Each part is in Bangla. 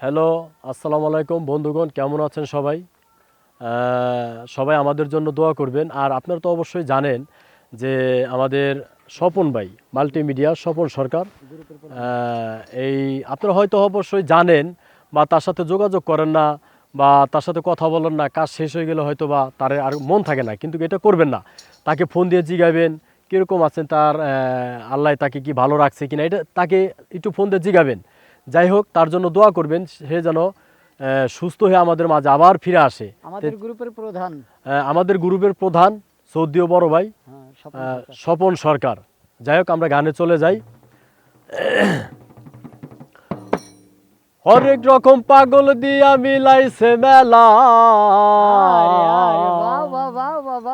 হ্যালো আসসালামু আলাইকুম বন্ধুগণ, কেমন আছেন সবাই? সবাই আমাদের জন্য দোয়া করবেন। আর আপনারা তো অবশ্যই জানেন যে আমাদের স্বপন ভাই মাল্টিমিডিয়া স্বপন সরকার এই আপনারা হয়তো অবশ্যই জানেন বা তার সাথে যোগাযোগ করেন না বা তার সাথে কথা বলেন না, কাজ শেষ হয়ে গেলে হয়তো বা তার আর মন থাকে না, কিন্তু এটা করবেন না। তাকে ফোন দিয়ে জিগাবেন কীরকম আছেন তার আল্লাহ তাকে কি ভালো রাখছে কিনা এটা তাকে একটু ফোন দিয়ে জিগাবেন। যাই হোক তার জন্য দোয়া করবেন সে যেন সুস্থ হয়ে আমাদের মাঝে আবার ফিরে আসে। আমাদের গ্রুপের প্রধান। আমাদের গ্রুপের প্রধান সৌদিও বড় ভাই হ্যাঁ, স্বপন সরকার। স্বপন সরকার। যাই হোক আমরা গানে চলে যাই। হরেক রকম পাগল দিয়া মিলাইছে মেলা।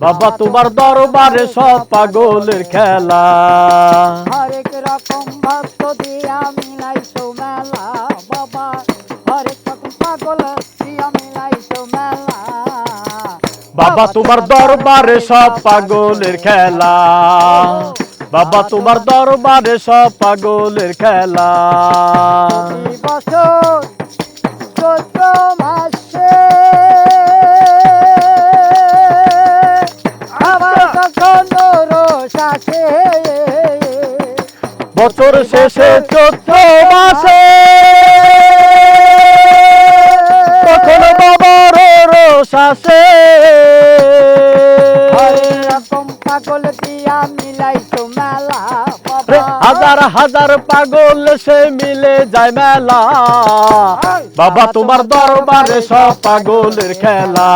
বাবা তোমার দরবারে সব পাগলের খেলা। হরেক রকম ভক্ত দিয়া মিলাইছো মেলা। বাবা হরেক রকম পাগল দিয়া মিলাইছো মেলা। বাবা তোমার দরবারে সব পাগলের খেলা। বাবা তোমার দরবারে সব পাগলের খেলা। বছর বছর শেষে চৈত্র মাসে। তখন বাবার রকম পাগল দিয়া মিলাইছো মেলা হাজার হাজার পাগল সে মিলে যায় মেলা। বাবা তোমার দরবারে সব পাগলের খেলা।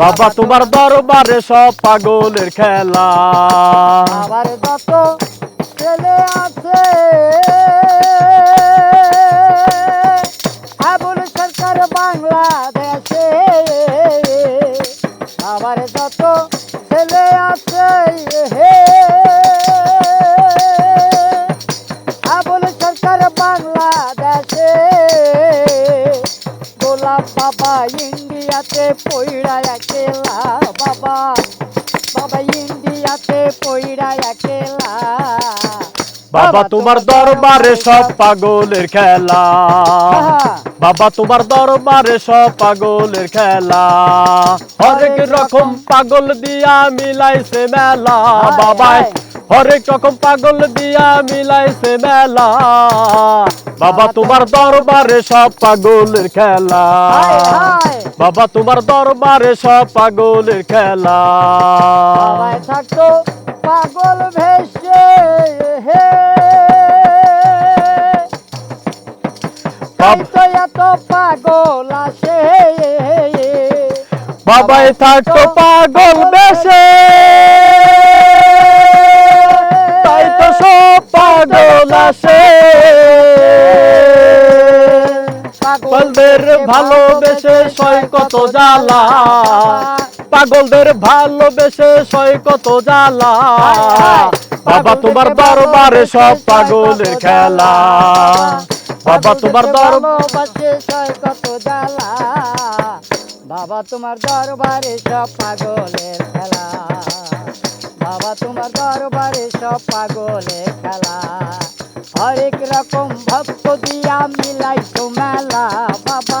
বাবা তোমার দরবারে সব পাগলের খেলা। ছেলে আছে। আবুল সরকার বাংলাদেশে। আবার যত ছেলে আছে, হে। আবুল সরকার বাংলাদেশে। গোলাপ বাবা ইন্ডিয়াতে পইড়া একেলা বাবা। বাবা তোমার দরবারে সব পাগলের খেলা। বাবা তোমার দরবারে সব পাগলের খেলা। হরেক রকম পাগল দিয়া মিলাইছে মেলা। বাবাই হরেক রকম পাগল দিয়া মিলাইছে মেলা। বাবা তোমার দরবারে সব পাগলের খেলা। বাবা তোমার দরবারে সব পাগলের খেলা। থাকতো পাগল ভেসে হে। তো এত পাগল আসে বাবাই থাকতো পাগল বেশে তাই তো সব পাগল আসে। পাগলদের ভালোবেসে সয় কত জ্বালা। পাগলদের ভালোবেসে সয় কত জ্বালা। বাবা তোমার দরবারে সব পাগলের খেলা। বাবা তোমার দরবার সয় কত জ্বালা। বাবা তোমার দরবারে সব পাগলের খেলা। বাবা তোমার দরবারে সব পাগলের খেলা। হরেক রকম ভক্ত দিয়া মিলাইছো মেলা। বাবা